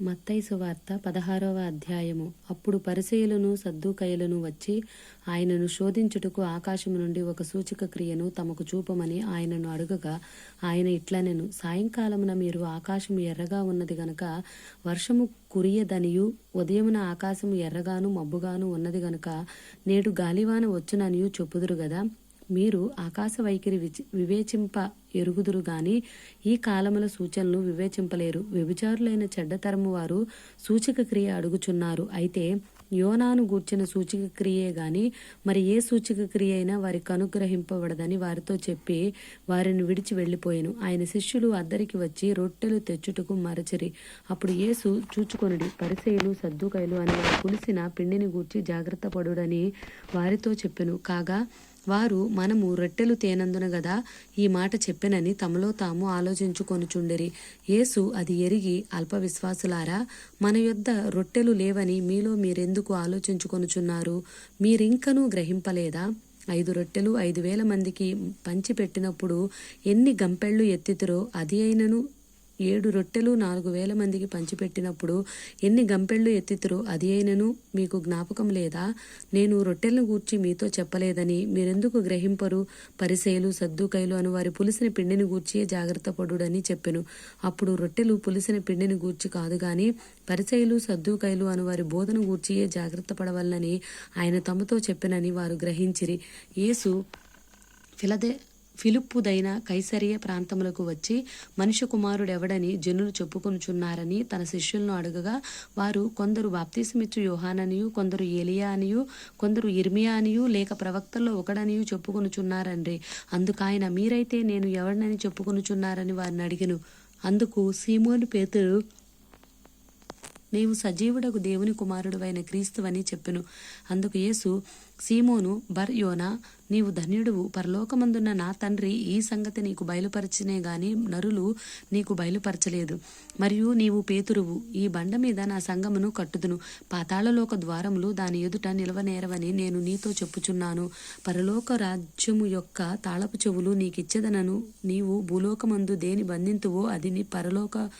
మత్తైసు వార్త పదహారవ అధ్యాయము. అప్పుడు పరిసయులను సద్దుకయ్యలను వచ్చి ఆయనను శోధించుటకు ఆకాశము నుండి ఒక సూచక క్రియను తమకు చూపమని ఆయనను అడుగగా ఆయన ఇట్లనెను సాయంకాలమున మీరు ఆకాశము ఎర్రగా ఉన్నది గనక వర్షము కురియదనియు ఉదయమున ఆకాశము ఎర్రగాను మబ్బుగాను ఉన్నది గనుక నేడు గాలివాన వచ్చుననియు చెప్పుదురు గదా. మీరు ఆకాశ వైఖరి విచి వివేచింప ఎరుగుదురు గాని ఈ కాలముల సూచనలు వివేచింపలేరు. వ్యభిచారులైన చెడ్డతరము వారు సూచక క్రియ అడుగుచున్నారు. అయితే యోనాను గూర్చిన సూచక క్రియే గాని మరి ఏ సూచక క్రియ అయినా వారికి అనుగ్రహింపబడదని వారితో చెప్పి వారిని విడిచి వెళ్ళిపోయాను. ఆయన శిష్యులు అద్దరికి వచ్చి రొట్టెలు తెచ్చుటకు మరచిరి. అప్పుడు యేసు చూచుకొనుడి పరిసయులు సద్దుకైలు అని వారు పులిసిన పిండిని గూర్చి జాగ్రత్త పడుడని వారితో చెప్పెను. కాగా వారు మనము రొట్టెలు తేనందున గదా ఈ మాట చెప్పెనని తమలో తాము ఆలోచించుకొనుచుండిరి. యేసు అది ఎరిగి అల్ప విశ్వాసులారా మన యొద్ద రొట్టెలు లేవని మీలో మీరెందుకు ఆలోచించుకొనుచున్నారు? మీరింకనూ గ్రహింపలేదా? ఐదు రొట్టెలు ఐదు వేల మందికి పంచిపెట్టినప్పుడు ఎన్ని గంపెళ్ళు ఎత్తితురో అది అయినను ఏడు రొట్టెలు నాలుగు వేల మందికి పంచిపెట్టినప్పుడు ఎన్ని గంపెళ్ళు ఎత్తితురో అది అయినను మీకు జ్ఞాపకం లేదా? నేను రొట్టెలను గూర్చి మీతో చెప్పలేదని మీరెందుకు గ్రహింపరు? పరిసేలు సద్దుకైలు అను వారి పులిసిన పిండిని గూర్చి జాగ్రత్త పడుడని చెప్పెను. అప్పుడు రొట్టెలు పులిసిన పిండిని గూర్చి కాదు గాని పరిసైలు సద్దుకైలు అను వారి బోధన గూర్చియే జాగ్రత్త పడవలనని ఆయన తమతో చెప్పినని వారు గ్రహించిరి. యేసు ఫిలదే ఫిలిప్పుదైన కైసరియ ప్రాంతములకు వచ్చి మనిషి కుమారుడెవడని జనులు చెప్పుకొనుచున్నారని తన శిష్యులను అడగగా వారు కొందరు బాప్తీసమిచ్చు యోహాననియు కొందరు ఏలియా అనియు కొందరు ఇర్మియా అనియు లేక ప్రవక్తల్లో ఒకడనియు చెప్పుకొనుచున్నారండ్రి. అందుకాయన మీరైతే నేను ఎవడనని చెప్పుకొనుచున్నారని వారిని అడిగను. అందుకు సీమోని పేతురు నీవు సజీవుడకు దేవుని కుమారుడువైన క్రీస్తువని చెప్పెను. అందుకు యేసు సీమోను బర్ యోనా నీవు ధన్యుడువు. పరలోకమందున్న నా తండ్రి ఈ సంగతి నీకు బయలుపరచినే గాని నరులు నీకు బయలుపరచలేదు. మరియు నీవు పేతురువు. ఈ బండ మీద నా సంగమును కట్టుదును. పాతాళలోక ద్వారములు దాని ఎదుట నిలవనేరవని నేను నీతో చెప్పుచున్నాను. పరలోక రాజ్యము యొక్క తాళపు చెవులు నీకిచ్చెదనను. నీవు భూలోకమందు దేని బంధింతువో అది నీ పరలోక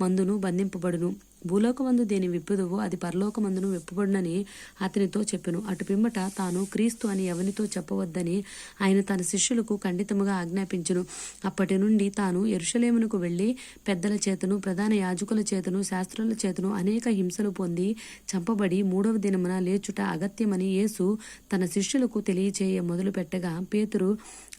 మందును బంధింపబడును. భూలోకమందు దేని విప్పుదువో అది పరలోకమందును విప్పబడునని అతనితో చెప్పెను. అటు పిమ్మట తాను క్రీస్తు అని ఎవనితో చెప్పవద్దని ఆయన తన శిష్యులకు ఖండితముగా ఆజ్ఞాపించును. అప్పటి నుండి తాను ఎరుషలేమునకు వెళ్ళి పెద్దల చేతను ప్రధాన యాజకుల చేతను శాస్త్రుల చేతను అనేక హింసలు పొంది చంపబడి మూడవ దినమున లేచుట అగత్యమని యేసు తన శిష్యులకు తెలియచేయ మొదలు పెట్టగా పేతురు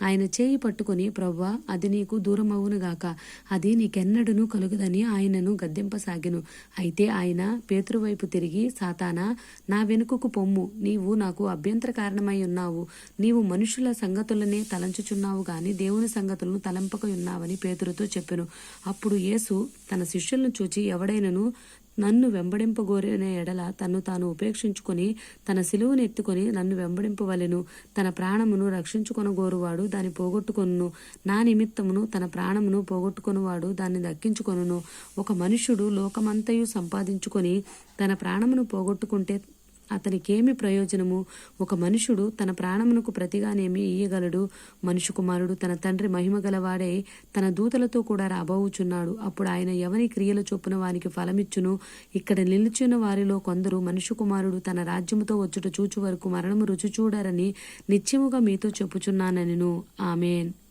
ఆయన చేయి పట్టుకుని ప్రవ్వా అది నీకు దూరమవునుగాక అది నీకెన్నడూ కలుగుదని ఆయనను గద్దెంపసాగెను. అయితే ఆయన పేతురువైపు తిరిగి సాతానా నా వెనుకకు పొమ్ము. నీవు నాకు అభ్యంతర కారణమై ఉన్నావు. నీవు మనుషుల సంగతులనే తలంచుచున్నావు గాని దేవుని సంగతులను తలంపక ఉన్నావని పేతురుతో చెప్పెను. అప్పుడు యేసు తన శిష్యులను చూచి ఎవడైనను నన్ను వెంబడింపగోరిన ఎడల తన్ను తాను ఉపేక్షించుకొని తన సిలువును ఎత్తుకొని నన్ను వెంబడింపవలెను. తన ప్రాణమును రక్షించుకొనగోరువాడు దాన్ని పోగొట్టుకొను నా నిమిత్తమును తన ప్రాణమును పోగొట్టుకొనువాడు దాన్ని దక్కించుకొనును. ఒక మనుష్యుడు లోకమంతయు సంపాదించుకొని తన ప్రాణమును పోగొట్టుకుంటే అతనికేమి ప్రయోజనము? ఒక మనుషుడు తన ప్రాణమునకు ప్రతిగానేమి ఇయ్యగలడు? మనుషు కుమారుడు తన తండ్రి మహిమ గలవాడై తన దూతలతో కూడా రాబోవుచున్నాడు అప్పుడు ఆయన ఎవని క్రియల చొప్పున వానికి ఫలమిచ్చును? ఇక్కడ నిలుచున్న వారిలో కొందరు మనుషు కుమారుడు తన రాజ్యముతో వచ్చుట చూచు వరకు మరణము రుచి చూడరని నిత్యముగా మీతో చెప్పుచున్నానెను. ఆమెన్.